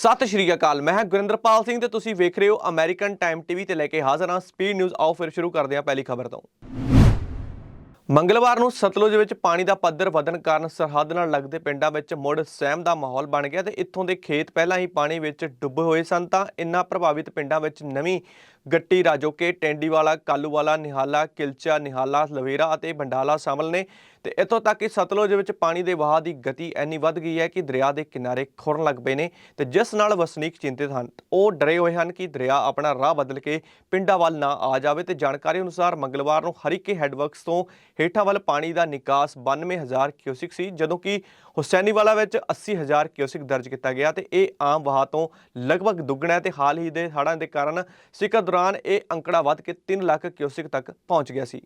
ਸਤਿ ਸ਼੍ਰੀ ਅਕਾਲ, ਮੈਂ ਹਾਂ ਗੁਰਿੰਦਰਪਾਲ ਸਿੰਘ ਤੇ ਤੁਸੀਂ ਵੇਖ ਰਹੇ ਹੋ ਅਮਰੀਕਨ ਟਾਈਮ ਟੀਵੀ ਤੇ ਲੈ ਕੇ ਹਾਜ਼ਰ ਹਾਂ। ਸਪੀਡ ਨਿਊਜ਼ ਆਓ ਫਿਰ ਸ਼ੁਰੂ ਕਰਦੇ ਹਾਂ ਪਹਿਲੀ ਖਬਰ ਤੋਂ। ਮੰਗਲਵਾਰ ਨੂੰ ਸਤਲੁਜ ਵਿੱਚ ਪਾਣੀ ਦਾ ਪੱਧਰ ਵਧਣ ਕਾਰਨ ਸਰਹੱਦ ਨਾਲ ਲੱਗਦੇ ਪਿੰਡਾਂ ਵਿੱਚ ਮੁੜ ਸਹਿਮ ਦਾ ਮਾਹੌਲ ਬਣ ਗਿਆ ਤੇ ਇੱਥੋਂ ਦੇ ਖੇਤ ਪਹਿਲਾਂ ਹੀ ਪਾਣੀ ਵਿੱਚ ਡੁੱਬੇ ਹੋਏ ਸਨ ਤਾਂ ਇਨ੍ਹਾਂ ਪ੍ਰਭਾਵਿਤ ਪਿੰਡਾਂ ਵਿੱਚ ਨਵੀਂ ਗੱਟੀ ਰਾਜੋਕੇ, ਟੈਂਡੀਵਾਲਾ, ਕਾਲੂਵਾਲਾ, ਨਿਹਾਲਾ, ਕਿਲਚਾ, ਨਿਹਾਲਾ, ਲਵੇਰਾ ਅਤੇ ਬੰਡਾਲਾ ਸ਼ਾਮਲ ਨੇ। ਤੇ ਇੱਥੋਂ ਤੱਕ ਕਿ ਸਤਲੁਜ ਵਿੱਚ ਪਾਣੀ ਦੇ ਵਹਾਅ ਦੀ ਗਤੀ ਇੰਨੀ ਵੱਧ ਗਈ ਹੈ ਕਿ ਦਰਿਆ ਦੇ ਕਿਨਾਰੇ ਖੁਰਨ ਲੱਗ ਪਏ ਨੇ ਤੇ ਜਿਸ ਨਾਲ ਵਸਨੀਕ ਚਿੰਤਿਤ ਹਨ। ਉਹ ਡਰੇ ਹੋਏ ਹਨ ਕਿ ਦਰਿਆ ਆਪਣਾ ਰਾਹ ਬਦਲ ਕੇ ਪਿੰਡਾਂ ਵੱਲ ਨਾ ਆ ਜਾਵੇ ਤੇ ਜਾਣਕਾਰੀ ਅਨੁਸਾਰ ਮੰਗਲਵਾਰ ਨੂੰ ਹਰੀਕੇ ਹੈਡਵਰਕਸ ਤੋਂ ਹੇਠਾਂ ਵੱਲ ਪਾਣੀ ਦਾ ਨਿਕਾਸ 92000 ਕਿਊਸਿਕ ਸੀ, ਜਦੋਂ ਕਿ ਹੁਸੈਨੀਵਾਲਾ ਵਿੱਚ 80000 ਕਿਊਸਿਕ ਦਰਜ ਕੀਤਾ ਗਿਆ ਤੇ ਇਹ ਆਮ ਵਹਾਅ ਤੋਂ ਲਗਭਗ ਦੁੱਗਣਾ ਹੈ ਤੇ ਹਾਲ ਹੀ ਦੇ ਹੜ੍ਹਾਂ ਦੇ ਕਾਰਨ ਸਿਖਰ ਦੌਰਾਨ ਇਹ ਅੰਕੜਾ ਵੱਧ ਕੇ 3 ਲੱਖ ਕਿਊਸਿਕ ਤੱਕ ਪਹੁੰਚ ਗਿਆ ਸੀ।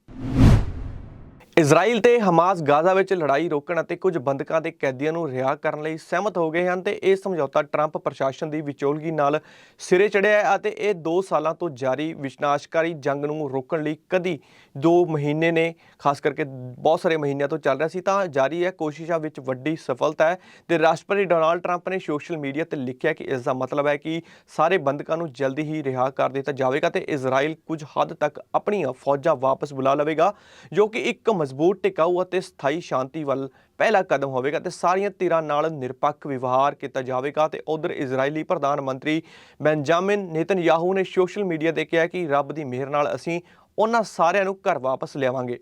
ਇਜ਼ਰਾਈਲ ਤੇ ਹਮਾਸ ਗਾਜ਼ਾ ਵਿੱਚ ਲੜਾਈ ਰੋਕਣ ਅਤੇ ਕੁਝ ਬੰਦਕਾਂ ਦੇ ਕੈਦੀਆਂ ਨੂੰ ਰਿਹਾ ਕਰਨ ਲਈ ਸਹਿਮਤ ਹੋ ਗਏ ਹਨ ਤੇ ਇਹ ਸਮਝੌਤਾ ਟਰੰਪ ਪ੍ਰਸ਼ਾਸਨ ਦੀ ਵਿਚੋਲਗੀ ਨਾਲ ਸਿਰੇ ਚੜਿਆ ਹੈ ਅਤੇ ਇਹ 2 ਸਾਲਾਂ ਤੋਂ ਜਾਰੀ ਵਿਸ਼ਨਾਸ਼ਕਾਰੀ ਜੰਗ ਨੂੰ ਰੋਕਣ ਲਈ ਕਦੀ 2 ਮਹੀਨੇ ਨੇ, ਖਾਸ ਕਰਕੇ ਬਹੁਤ ਸਾਰੇ ਮਹੀਨਿਆਂ ਤੋਂ ਚੱਲ ਰਿਹਾ ਸੀ, ਤਾਂ ਜਾਰੀ ਹੈ ਕੋਸ਼ਿਸ਼ਾਂ ਵਿੱਚ ਵੱਡੀ ਸਫਲਤਾ ਹੈ ਤੇ ਰਾਸ਼ਟਰਪਤੀ ਡੋਨਾਲਡ ਟਰੰਪ ਨੇ ਸੋਸ਼ਲ ਮੀਡੀਆ ਤੇ ਲਿਖਿਆ ਕਿ ਇਸ ਦਾ ਮਤਲਬ ਹੈ ਕਿ ਸਾਰੇ ਬੰਦਕਾਂ ਨੂੰ ਜਲਦੀ ਹੀ ਰਿਹਾ ਕਰ ਦਿੱਤਾ ਜਾਵੇਗਾ ਤੇ ਇਜ਼ਰਾਈਲ ਕੁਝ ਹੱਦ ਤੱਕ ਆਪਣੀਆਂ ਫੌਜਾਂ ਵਾਪਸ ਬੁਲਾ ਲਵੇਗਾ, ਜੋ ਕਿ ਇੱਕ ਮਜ਼ਬੂਤ ਟਿਕਾਊ ਅਤੇ ਸਥਾਈ ਸ਼ਾਂਤੀ ਵੱਲ ਪਹਿਲਾ ਕਦਮ ਹੋਵੇਗਾ ਤੇ ਸਾਰੀਆਂ ਧਿਰਾਂ ਨਾਲ ਨਿਰਪੱਖ ਵਿਵਹਾਰ ਕੀਤਾ ਜਾਵੇਗਾ ਤੇ ਉਧਰ ਇਜ਼ਰਾਈਲੀ ਪ੍ਰਧਾਨ ਮੰਤਰੀ ਬੈਂਜਾਮਿਨ ਨੇਤਨਯਾਹੂ ਨੇ ਸੋਸ਼ਲ ਮੀਡੀਆ ਤੇ ਕਿਹਾ ਕਿ ਰੱਬ ਦੀ ਮਿਹਰ ਨਾਲ ਅਸੀਂ ਉਹਨਾਂ ਸਾਰਿਆਂ ਨੂੰ ਘਰ ਵਾਪਸ ਲਿਆਵਾਂਗੇ।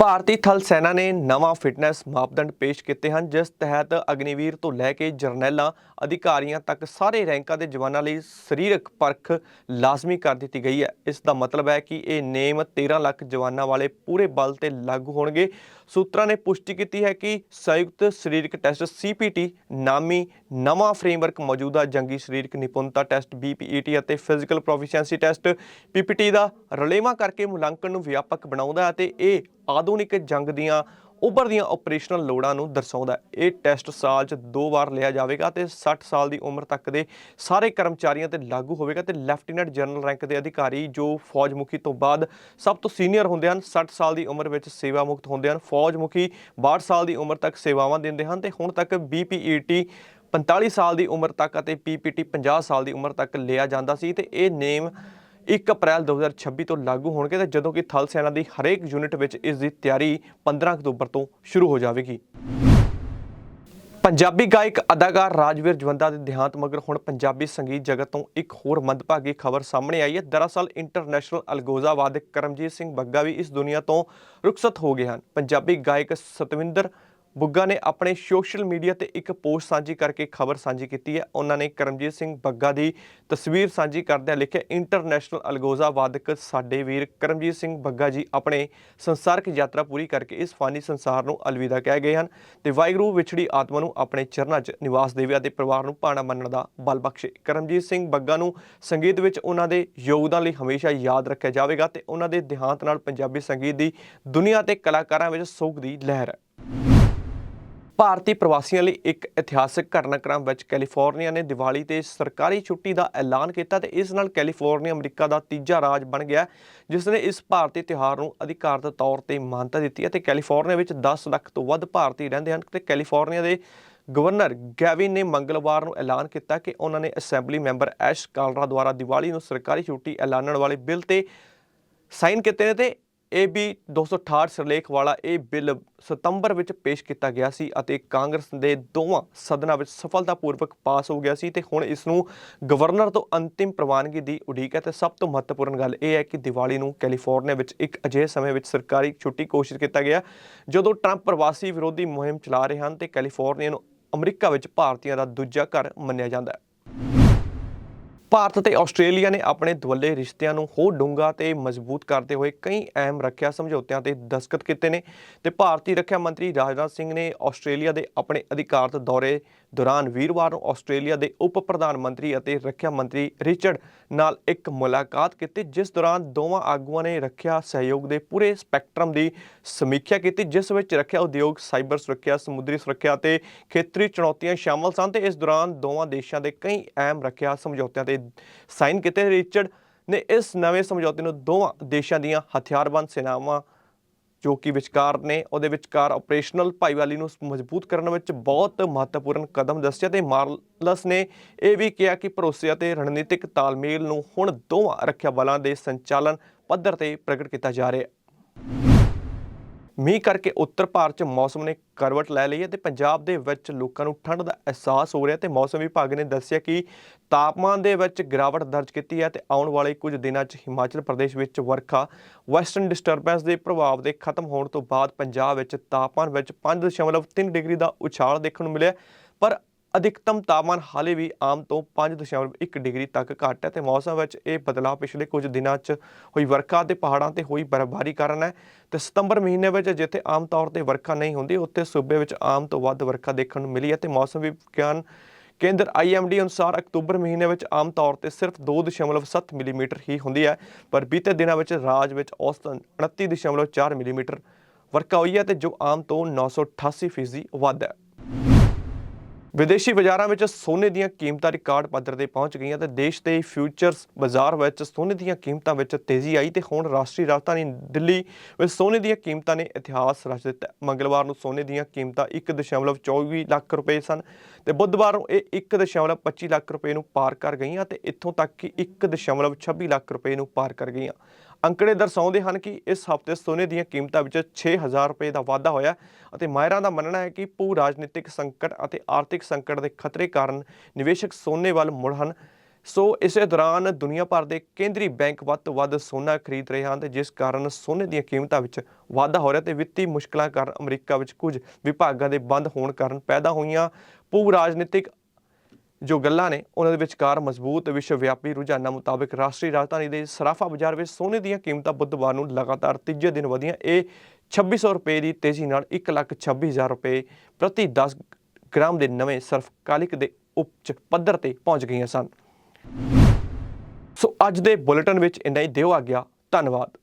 ਭਾਰਤੀ ਥਲ ਸੈਨਾ ਨੇ ਨਵਾਂ ਫਿਟਨੈਸ ਮਾਪਦੰਡ ਪੇਸ਼ ਕੀਤੇ ਹਨ, ਜਿਸ ਤਹਿਤ ਅਗਨੀਵੀਰ ਤੋਂ ਲੈ ਕੇ ਜਰਨੈਲਾਂ, ਅਧਿਕਾਰੀਆਂ ਤੱਕ ਸਾਰੇ ਰੈਂਕਾਂ ਦੇ ਜਵਾਨਾਂ ਲਈ ਸਰੀਰਕ ਪਰਖ ਲਾਜ਼ਮੀ ਕਰ ਦਿੱਤੀ ਗਈ ਹੈ। ਇਸ ਦਾ ਮਤਲਬ ਹੈ ਕਿ ਇਹ ਨੇਮ 13 ਲੱਖ ਜਵਾਨਾਂ ਵਾਲੇ ਪੂਰੇ ਬਲ ਤੇ ਲਾਗੂ ਹੋਣਗੇ। ਸੂਤਰਾਂ ਨੇ ਪੁਸ਼ਟੀ ਕੀਤੀ ਹੈ ਕਿ ਸੰਯੁਕਤ ਸਰੀਰਕ ਟੈਸਟ ਸੀਪੀਟੀ ਨਾਮੀ ਨਵਾਂ ਫਰੇਮਵਰਕ ਮੌਜੂਦਾ ਜੰਗੀ ਸਰੀਰਕ ਨਿਪੁੰਨਤਾ ਟੈਸਟ ਬੀਪੀਈਟੀ ਅਤੇ ਫਿਜ਼ੀਕਲ ਪ੍ਰੋਫੀਸ਼ੀਐਂਸੀ ਟੈਸਟ ਪੀਪੀਟੀ ਦਾ ਰਲੇਵਾਂ ਕਰਕੇ ਮੁਲਾਂਕਣ ਨੂੰ ਵਿਆਪਕ ਬਣਾਉਂਦਾ ਹੈ ਅਤੇ ਇਹ ਆਧੁਨਿਕ ਜੰਗ ਦੀਆਂ ਉੱਭਰਦੀਆਂ ਆਪਰੇਸ਼ਨਲ ਲੋੜਾਂ ਨੂੰ ਦਰਸਾਉਂਦਾ ਹੈ। ਇਹ ਟੈਸਟ ਸਾਲ 'ਚ ਦੋ ਵਾਰ ਲਿਆ ਜਾਵੇਗਾ ਤੇ 60 ਸਾਲ ਦੀ ਉਮਰ ਤੱਕ ਦੇ ਸਾਰੇ ਕਰਮਚਾਰੀਆਂ ਤੇ ਲਾਗੂ ਹੋਵੇਗਾ ਤੇ ਲੈਫਟੀਨੈਂਟ ਜਨਰਲ ਰੈਂਕ ਦੇ ਅਧਿਕਾਰੀ ਜੋ ਫੌਜ ਮੁਖੀ ਤੋਂ ਬਾਅਦ ਸਭ ਤੋਂ ਸੀਨੀਅਰ ਹੁੰਦੇ ਹਨ 60 ਸਾਲ ਦੀ ਉਮਰ ਵਿੱਚ ਸੇਵਾ ਮੁਕਤ ਹੁੰਦੇ ਹਨ ਫੌਜ ਮੁਖੀ 62 ਸਾਲ ਦੀ ਉਮਰ ਤੱਕ ਸੇਵਾਵਾਂ ਦਿੰਦੇ ਹਨ ਤੇ ਹੁਣ ਤੱਕ ਬੀਪੀਈਟੀ 45 ਸਾਲ ਦੀ ਉਮਰ ਤੱਕ ਅਤੇ ਪੀਪੀਟੀ 50 ਸਾਲ ਦੀ ਉਮਰ ਤੱਕ ਲਿਆ ਜਾਂਦਾ ਸੀ ਤੇ ਇਹ ਨੇਮ 1 ਅਪ੍ਰੈਲ 2026 ਤੋਂ ਲਾਗੂ ਹੋਣਗੇ ਤੇ ਜਦੋਂ ਕਿ ਥਲ ਸੈਨਾ ਦੀ ਹਰੇਕ ਯੂਨਿਟ ਵਿੱਚ ਇਸ ਦੀ ਤਿਆਰੀ 15 ਅਕਤੂਬਰ ਤੋਂ ਸ਼ੁਰੂ ਹੋ ਜਾਵੇਗੀ। ਪੰਜਾਬੀ ਗਾਇਕ, ਅਦਾਕਾਰ ਰਾਜਵੀਰ ਜਵੰਦਾ ਦੇ ਦੇਹਾਂਤ ਮਗਰ ਹੁਣ ਪੰਜਾਬੀ ਸੰਗੀਤ ਜਗਤ ਤੋਂ ਇੱਕ ਹੋਰ ਮੰਦਭਾਗੀ ਖਬਰ ਸਾਹਮਣੇ ਆਈ ਹੈ। ਦਰਅਸਲ ਇੰਟਰਨੈਸ਼ਨਲ ਅਲਗੋਜ਼ਾ ਵਾਦਕ ਕਰਮਜੀਤ ਸਿੰਘ ਬੱਗਾ ਵੀ ਇਸ ਦੁਨੀਆ ਤੋਂ ਰੁਖਸਤ ਹੋ ਗਏ ਹਨ। ਪੰਜਾਬੀ ਗਾਇਕ ਸਤਵਿੰਦਰ ਬੁੱਗਾ ਨੇ ਆਪਣੇ ਸੋਸ਼ਲ ਮੀਡੀਆ ਤੇ ਇੱਕ ਪੋਸਟ ਸਾਂਝੀ ਕਰਕੇ ਖਬਰ ਸਾਂਝੀ ਕੀਤੀ ਹੈ। ਉਹਨਾਂ ਨੇ ਕਰਮਜੀਤ ਸਿੰਘ ਬੱਗਾ ਦੀ ਤਸਵੀਰ ਸਾਂਝੀ ਕਰਦਿਆਂ ਲਿਖਿਆ, ਇੰਟਰਨੈਸ਼ਨਲ ਅਲਗੋਜ਼ਾ ਵਾਦਕ ਸਾਡੇ ਵੀਰ ਕਰਮਜੀਤ ਸਿੰਘ ਬੱਗਾ ਜੀ ਆਪਣੇ ਸੰਸਾਰਕ ਯਾਤਰਾ ਪੂਰੀ ਕਰਕੇ ਇਸ ਫਾਨੀ ਸੰਸਾਰ ਨੂੰ ਅਲਵਿਦਾ ਕਹਿ ਗਏ ਹਨ ਤੇ ਵਾਹਿਗੁਰੂ ਵਿਛੜੀ ਆਤਮਾ ਨੂੰ ਆਪਣੇ ਚਰਨਾਂ 'ਚ ਨਿਵਾਸ ਦੇਵੇ ਅਤੇ ਪਰਿਵਾਰ ਨੂੰ ਭਾਣਾ ਮੰਨਣ ਦਾ ਬਲ ਬਖਸ਼ੇ। ਕਰਮਜੀਤ ਸਿੰਘ ਬੱਗਾ ਨੂੰ ਸੰਗੀਤ ਵਿੱਚ ਉਹਨਾਂ ਦੇ ਯੋਗਦਾਨ ਲਈ ਹਮੇਸ਼ਾ ਯਾਦ ਰੱਖਿਆ ਜਾਵੇਗਾ ਤੇ ਉਹਨਾਂ ਦੇ ਦੇਹਾਂਤ ਨਾਲ ਪੰਜਾਬੀ ਸੰਗੀਤ ਦੀ ਦੁਨੀਆ ਤੇ ਕਲਾਕਾਰਾਂ ਵਿੱਚ ਸੋਗ ਦੀ ਲਹਿਰ ਹੈ ਭਾਰਤੀ ਪ੍ਰਵਾਸੀਆਂ ਲਈ ਇੱਕ ਇਤਿਹਾਸਕ ਘਟਨਾਕ੍ਰਮ ਵਿੱਚ ਕੈਲੀਫੋਰਨੀਆ ਨੇ ਦੀਵਾਲੀ ਤੇ ਸਰਕਾਰੀ ਛੁੱਟੀ ਦਾ ਐਲਾਨ ਕੀਤਾ ਤੇ ਇਸ ਨਾਲ ਕੈਲੀਫੋਰਨੀਆ, ਅਮਰੀਕਾ ਦਾ ਤੀਜਾ ਰਾਜ ਬਣ ਗਿਆ ਜਿਸ ਨੇ ਇਸ ਭਾਰਤੀ ਤਿਉਹਾਰ ਨੂੰ ਅਧਿਕਾਰਤ ਤੌਰ ਤੇ ਮਾਨਤਾ ਦਿੱਤੀ ਹੈ ਤੇ ਕੈਲੀਫੋਰਨੀਆ ਵਿੱਚ 10 ਲੱਖ ਤੋਂ ਵੱਧ ਭਾਰਤੀ ਰਹਿੰਦੇ ਹਨ ਤੇ ਕੈਲੀਫੋਰਨੀਆ ਦੇ ਗਵਰਨਰ ਗੈਵਿਨ ਨੇ ਮੰਗਲਵਾਰ ਨੂੰ ਐਲਾਨ ਕੀਤਾ ਕਿ ਉਹਨਾਂ ਨੇ ਅਸੈਂਬਲੀ ਮੈਂਬਰ ਐਸ਼ ਕਾਲਰਾ ਦੁਆਰਾ ਦੀਵਾਲੀ ਨੂੰ ਸਰਕਾਰੀ ਛੁੱਟੀ ਐਲਾਨਣ ਵਾਲੇ ਬਿੱਲ ਤੇ ਸਾਈਨ ਕੀਤੇ ਨੇ ਤੇ ਇਹ AB 268 ਸਿਰਲੇਖ ਵਾਲਾ ਇਹ ਬਿੱਲ ਸਤੰਬਰ ਵਿੱਚ ਪੇਸ਼ ਕੀਤਾ ਗਿਆ ਸੀ ਅਤੇ ਕਾਂਗਰਸ ਦੇ ਦੋਵਾਂ ਸਦਨਾਂ ਵਿੱਚ ਸਫਲਤਾਪੂਰਵਕ ਪਾਸ ਹੋ ਗਿਆ ਸੀ ਤੇ ਹੁਣ ਇਸ ਨੂੰ ਗਵਰਨਰ ਤੋਂ ਅੰਤਿਮ ਪ੍ਰਵਾਨਗੀ ਦੀ ਉਡੀਕ ਹੈ ਤੇ ਸਭ ਤੋਂ ਮਹੱਤਵਪੂਰਨ ਗੱਲ ਇਹ ਹੈ ਕਿ ਦੀਵਾਲੀ ਨੂੰ ਕੈਲੀਫੋਰਨੀਆ ਵਿੱਚ ਇੱਕ ਅਜਿਹੇ ਸਮੇਂ ਵਿੱਚ ਸਰਕਾਰੀ ਛੁੱਟੀ ਘੋਸ਼ਿਤ ਕੀਤਾ ਗਿਆ, ਜਦੋਂ ਟਰੰਪ ਪ੍ਰਵਾਸੀ ਵਿਰੋਧੀ ਮੁਹਿੰਮ ਚਲਾ ਰਹੇ ਹਨ ਤੇ ਕੈਲੀਫੋਰਨੀਆ ਨੂੰ ਅਮਰੀਕਾ ਵਿੱਚ ਭਾਰਤੀਆਂ ਦਾ ਦੂਜਾ ਘਰ ਮੰਨਿਆ ਜਾਂਦਾ ਹੈ। ਭਾਰਤ ਤੇ ਆਸਟ੍ਰੇਲੀਆ ਨੇ ਆਪਣੇ ਦੁਵੱਲੇ ਰਿਸ਼ਤਿਆਂ ਨੂੰ ਹੋਰ ਡੂੰਘਾ ਤੇ ਮਜ਼ਬੂਤ ਕਰਦੇ ਹੋਏ ਕਈ ਅਹਿਮ ਰੱਖਿਆ ਸਮਝੌਤਿਆਂ ਤੇ ਦਸਤਖਤ ਕੀਤੇ ਨੇ ਤੇ ਭਾਰਤੀ ਰੱਖਿਆ ਮੰਤਰੀ ਰਾਜਨਾਥ ਸਿੰਘ ਨੇ ਆਸਟ੍ਰੇਲੀਆ ਦੇ ਆਪਣੇ ਅਧਿਕਾਰਤ ਦੌਰੇ ਦੌਰਾਨ ਵੀਰਵਾਰ ਨੂੰ ਆਸਟ੍ਰੇਲੀਆ ਦੇ ਉਪ ਪ੍ਰਧਾਨ ਮੰਤਰੀ ਅਤੇ ਰੱਖਿਆ ਮੰਤਰੀ ਰਿਚਰਡ ਨਾਲ ਇੱਕ ਮੁਲਾਕਾਤ ਕੀਤੀ, ਜਿਸ ਦੌਰਾਨ ਦੋਵਾਂ ਆਗੂਆਂ ਨੇ ਰੱਖਿਆ ਸਹਿਯੋਗ ਦੇ ਪੂਰੇ ਸਪੈਕਟਰਮ ਦੀ ਸਮੀਖਿਆ ਕੀਤੀ, ਜਿਸ ਵਿੱਚ ਰੱਖਿਆ ਉਦਯੋਗ, ਸਾਈਬਰ ਸੁਰੱਖਿਆ, ਸਮੁੰਦਰੀ ਸੁਰੱਖਿਆ ਤੇ ਖੇਤਰੀ ਚੁਣੌਤੀਆਂ ਸ਼ਾਮਲ ਸਨ ਤੇ ਇਸ ਦੌਰਾਨ ਦੋਵਾਂ ਦੇਸ਼ਾਂ ਦੇ ਕਈ ਅਹਿਮ ਰੱਖਿਆ ਸਮਝੌਤਿਆਂ ਤੇ ਸਾਈਨ ਕੀਤੇ ਰਿਚਰਡ ਨੇ ਇਸ ਨਵੇਂ ਸਮਝੌਤੇ ਨੂੰ ਦੋਵਾਂ ਦੇਸ਼ਾਂ ਦੀਆਂ ਹਥਿਆਰਬੰਦ ਸੈਨਾਵਾਂ ਜੋ ਕਿ ਵਿਚਕਾਰ ਨੇ, ਉਹਦੇ ਵਿਚਕਾਰ ਆਪਰੇਸ਼ਨਲ ਭਾਈਵਾਲੀ ਨੂੰ ਮਜ਼ਬੂਤ ਕਰਨ ਵਿੱਚ ਬਹੁਤ ਮਹੱਤਵਪੂਰਨ ਕਦਮ ਦੱਸਿਆ ਤੇ ਮਾਰਲਸ ਨੇ ਇਹ ਵੀ ਕਿਹਾ ਕਿ ਭਰੋਸੇ ਅਤੇ ਰਣਨੀਤਿਕ ਤਾਲਮੇਲ ਨੂੰ ਹੁਣ ਦੋਵਾਂ ਰੱਖਿਆ ਬਲਾਂ ਦੇ ਸੰਚਾਲਨ ਪੱਧਰ ਤੇ ਪ੍ਰਗਟ ਕੀਤਾ ਜਾ ਰਿਹਾ। ਹੈ ਮੀਂਹ ਕਰਕੇ ਉੱਤਰ ਭਾਰਤ 'ਚ ਮੌਸਮ ਨੇ ਕਰਵਟ ਲੈ ਲਈ ਹੈ ਤੇ ਪੰਜਾਬ ਦੇ ਵਿੱਚ ਲੋਕਾਂ ਨੂੰ ਠੰਡ ਦਾ ਅਹਿਸਾਸ ਹੋ ਰਿਹਾ ਤੇ ਮੌਸਮ ਵਿਭਾਗ ਨੇ ਦੱਸਿਆ ਕਿ ਤਾਪਮਾਨ ਦੇ ਵਿੱਚ ਗਿਰਾਵਟ ਦਰਜ ਕੀਤੀ ਹੈ ਤੇ ਆਉਣ ਵਾਲੇ ਕੁਝ ਦਿਨਾਂ 'ਚ ਹਿਮਾਚਲ ਪ੍ਰਦੇਸ਼ ਵਿੱਚ ਵਰਖਾ, ਵੈਸਟਰਨ ਡਿਸਟਰਬੈਂਸ ਦੇ ਪ੍ਰਭਾਵ ਦੇ ਖਤਮ ਹੋਣ ਤੋਂ ਬਾਅਦ ਪੰਜਾਬ ਵਿੱਚ ਤਾਪਮਾਨ ਵਿੱਚ 5.3 ਡਿਗਰੀ ਦਾ ਉਛਾਲ ਦੇਖਣ ਨੂੰ ਮਿਲਿਆ। ਪਰ ਅਧਿਕਤਮ ਤਾਪਮਾਨ ਹਾਲੇ ਵੀ ਆਮ ਤੋਂ 5.1 ਡਿਗਰੀ ਤੱਕ ਘੱਟ ਹੈ ਤੇ ਮੌਸਮ ਵਿੱਚ ਇਹ ਬਦਲਾਅ ਪਿਛਲੇ ਕੁਝ ਦਿਨਾਂ 'ਚ ਹੋਈ ਵਰਖਾ ਤੇ ਪਹਾੜਾਂ ਤੇ ਹੋਈ ਬਰਫ਼ਬਾਰੀ ਕਾਰਨ ਹੈ ਤੇ ਸਤੰਬਰ ਮਹੀਨੇ ਵਿੱਚ ਜਿੱਥੇ ਆਮ ਤੌਰ ਤੇ ਵਰਖਾ ਨਹੀਂ ਹੁੰਦੀ, ਉੱਥੇ ਸੂਬੇ ਵਿੱਚ ਆਮ ਤੋਂ ਵੱਧ ਵਰਖਾ ਦੇਖਣ ਨੂੰ ਮਿਲੀ ਹੈ ਤੇ ਮੌਸਮ ਵਿਗਿਆਨ ਕੇਂਦਰ IMD ਅਨੁਸਾਰ ਅਕਤੂਬਰ ਮਹੀਨੇ ਵਿੱਚ ਆਮ ਤੌਰ ਤੇ ਸਿਰਫ 2.7 ਮਿਲੀਮੀਟਰ ਹੀ ਹੁੰਦੀ ਹੈ, ਪਰ ਬੀਤੇ ਦਿਨਾਂ ਵਿੱਚ ਰਾਜ ਵਿੱਚ ਔਸਤਨ 29.4 ਮਿਲੀਮੀਟਰ ਵਰਖਾ ਹੋਈ ਹੈ ਤੇ ਜੋ ਆਮ ਤੋਂ 988 ਫੀਸਦੀ ਵੱਧ ਹੈ। ਵਿਦੇਸ਼ੀ ਬਾਜ਼ਾਰਾਂ ਵਿੱਚ ਸੋਨੇ ਦੀਆਂ ਕੀਮਤਾਂ ਰਿਕਾਰਡ ਪੱਧਰ ਤੇ ਪਹੁੰਚ ਗਈਆਂ ਤੇ ਦੇਸ਼ ਦੇ ਫਿਊਚਰਸ ਬਾਜ਼ਾਰ ਵਿੱਚ ਸੋਨੇ ਦੀਆਂ ਕੀਮਤਾਂ ਵਿੱਚ ਤੇਜ਼ੀ ਆਈ ਤੇ ਹੁਣ ਰਾਸ਼ਟਰੀ ਰਾਜਧਾਨੀ ਦਿੱਲੀ ਵਿੱਚ ਸੋਨੇ ਦੀਆਂ ਕੀਮਤਾਂ ਨੇ ਇਤਿਹਾਸ ਰਚ ਦਿੱਤਾ। ਮੰਗਲਵਾਰ ਨੂੰ ਸੋਨੇ ਦੀਆਂ ਕੀਮਤਾਂ 1.24 ਲੱਖ ਰੁਪਏ ਸਨ ਤੇ ਬੁੱਧਵਾਰ ਨੂੰ ਇਹ 1.25 ਲੱਖ ਰੁਪਏ ਨੂੰ ਪਾਰ ਕਰ ਗਈਆਂ ਤੇ ਇੱਥੋਂ ਤੱਕ ਕਿ 1.26 ਲੱਖ ਰੁਪਏ ਨੂੰ ਪਾਰ ਕਰ ਗਈਆਂ। ਅੰਕੜੇ ਦਰਸਾਉਂਦੇ ਹਨ ਕਿ ਇਸ ਹਫ਼ਤੇ ਸੋਨੇ ਦੀਆਂ ਕੀਮਤਾਂ ਵਿੱਚ 6000 ਰੁਪਏ ਦਾ ਵਾਧਾ ਹੋਇਆ ਅਤੇ ਮਾਇਰਾਂ ਦਾ ਮੰਨਣਾ ਹੈ ਕਿ ਭੂ ਰਾਜਨੀਤਿਕ ਸੰਕਟ ਅਤੇ ਆਰਥਿਕ ਸੰਕਟ ਦੇ ਖਤਰੇ ਕਾਰਨ ਨਿਵੇਸ਼ਕ ਸੋਨੇ ਵੱਲ ਮੁੜ ਹਨ। ਸੋ ਇਸੇ ਦੌਰਾਨ ਦੁਨੀਆ ਭਰ ਦੇ ਕੇਂਦਰੀ ਬੈਂਕ ਵੱਧ ਤੋਂ ਵੱਧ ਸੋਨਾ ਖਰੀਦ ਰਹੇ ਹਨ ਤੇ ਜਿਸ ਕਾਰਨ ਸੋਨੇ ਦੀਆਂ ਕੀਮਤਾਂ ਵਿੱਚ ਵਾਧਾ ਹੋ ਰਿਹਾ ਤੇ ਵਿੱਤੀ ਮੁਸ਼ਕਲਾਂ ਕਾਰਨ ਅਮਰੀਕਾ ਵਿੱਚ ਕੁਝ ਵਿਭਾਗਾਂ ਦੇ ਬੰਦ ਹੋਣ ਕਾਰਨ ਪੈਦਾ ਹੋਈਆਂ ਭੂ ਰਾਜਨੀਤਿਕ ਜੋ ਗੱਲਾਂ ਨੇ, ਉਹਨਾਂ ਦੇ ਵਿਚਕਾਰ ਮਜ਼ਬੂਤ ਵਿਸ਼ਵ ਵਿਆਪੀ ਰੁਝਾਨਾਂ ਮੁਤਾਬਕ ਰਾਸ਼ਟਰੀ ਰਾਜਧਾਨੀ ਦੇ ਸਰਾਫਾ ਬਾਜ਼ਾਰ ਵਿੱਚ ਸੋਨੇ ਦੀਆਂ ਕੀਮਤਾਂ ਬੁੱਧਵਾਰ ਨੂੰ ਲਗਾਤਾਰ ਤੀਜੇ ਦਿਨ ਵਧੀਆਂ। ਇਹ 2600 ਰੁਪਏ ਦੀ ਤੇਜ਼ੀ ਨਾਲ 126000 ਰੁਪਏ ਪ੍ਰਤੀ 10 ਗ੍ਰਾਮ ਦੇ ਨਵੇਂ ਸਰਫਕਾਲਿਕ ਦੇ ਉੱਚ ਪੱਧਰ ਤੇ ਪਹੁੰਚ ਗਈਆਂ ਸਨ। ਸੋ ਅੱਜ ਦੇ ਬੁਲੇਟਿਨ ਵਿੱਚ ਇੰਨਾ ਹੀ। ਦਿਓ ਆ ਗਿਆ ਧੰਨਵਾਦ।